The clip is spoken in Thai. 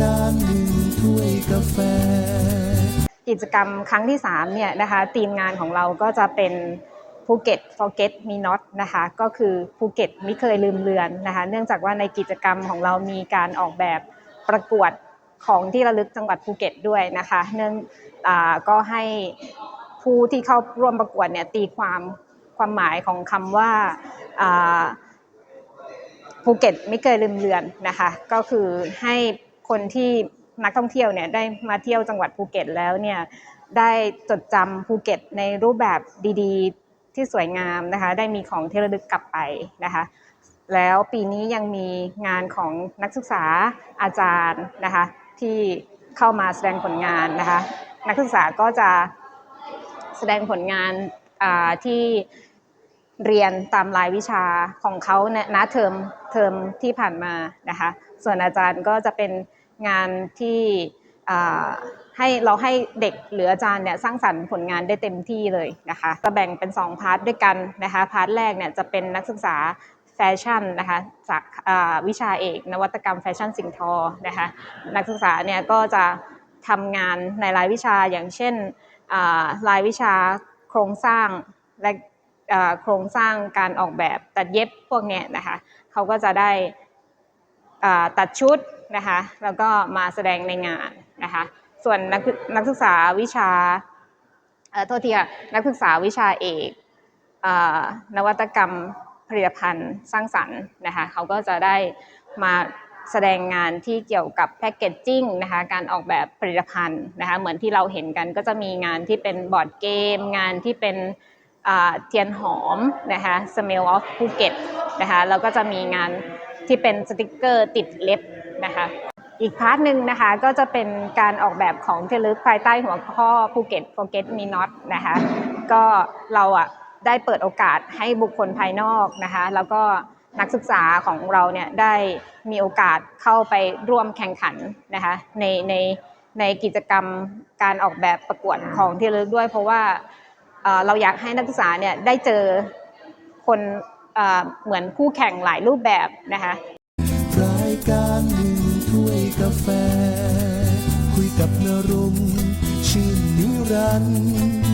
การหนึ่งถ้วยกาแฟ กิจกรรมครั้งที่3เนี่ยนะคะทีมงานของเราก็จะเป็นภูเก็ต forget me not นะคะก็คือภูเก็ตไม่เคยลืมเลือนนะคะเนื่องจากว่าในกิจกรรมของเรามีการออกแบบประกวดของที่ระลึกจังหวัดภูเก็ตด้วยนะคะเนื่องอก็ให้ผู้ที่เข้าร่วมประกวดเนี่ยตีความความหมายของคำว่าภูเก็ตไม่เคยลืมเลือนนะคะก็คือให้ คนที่นักท่องเที่ยวเนี่ยได้มาเที่ยวจังหวัดภูเก็ตแล้วเนี่ยได้จดจำภูเก็ตในรูปแบบดีๆ ที่สวยงามนะคะ ได้มีของที่ระลึกกลับไปนะคะแล้วปีนี้ยังมีงานของนักศึกษาอาจารย์นะคะที่เข้ามาแสดงผลงานนะคะ นักศึกษาก็จะแสดงผลงานอ่าที่ เรียนตามรายวิชาของเขาเนี่ยนะเทอมเทอมที่ผ่านมานะคะ ส่วนอาจารย์ก็จะเป็นงานที่ให้เราให้เด็กหรืออาจารย์เนี่ยสร้างสรรค์ผลงานได้เต็มที่เลยนะคะจะแบ่งเป็น 2 พาร์ทด้วยกันนะคะพาร์ทแรกเนี่ยจะเป็นนักศึกษาแฟชั่นนะคะจากวิชาเอกนวัตกรรมแฟชั่นสิ่งทอนะคะนักศึกษาเนี่ยก็จะทำงานในรายวิชาอย่างเช่นรายวิชาโครงสร้างและ โครงสร้างการออกแบบตัดเย็บพวกนี้นะคะเขาก็จะได้ตัดชุดนะคะแล้วก็มาแสดงในงานนะคะส่วนนักศึนักศึกษาวิชาเอ่อโทษทีค่ะนักศึกษาวิชาเอกอนวัตกรรมผลิตภัณฑ์สร้างสรรค์นะคะเขาก็จะได้มาแสดงงานที่เกี่ยวกับแพคเกจจิ้งนะคะการออกแบบผลิตภัณฑ์นะคะเหมือนที่เราเห็นกันก็จะมีงานที่เป็นบอร์ดเกม งานที่เป็น เทียนหอมนะคะ Smell of Phuket นะคะแล้วก็จะมีงานที่เป็นสติกเกอร์ติดเล็บนะคะอีกพาร์ทหนึ่งนะคะก็จะเป็นการออกแบบของที่ระลึกภายใต้หัวข้อ Phuket Forget Me Not นะคะก็เราอะได้เปิดโอกาสให้บุคคลภายนอกนะคะแล้วก็นักศึกษาของเราเนี่ยได้มีโอกาสเข้าไปร่วมแข่งขันนะคะในในในกิจกรรมการออกแบบประกวดของที่ระลึกด้วย เพราะว่า เราอยากให้นักศึกษาเนี่ยได้เจอคนเอเหมือนคู่แข่งหลายรูปแบบนะคะรายการหนึ่งถ้วยกาแฟ คุยกับนรุงชื่นนิรันดร์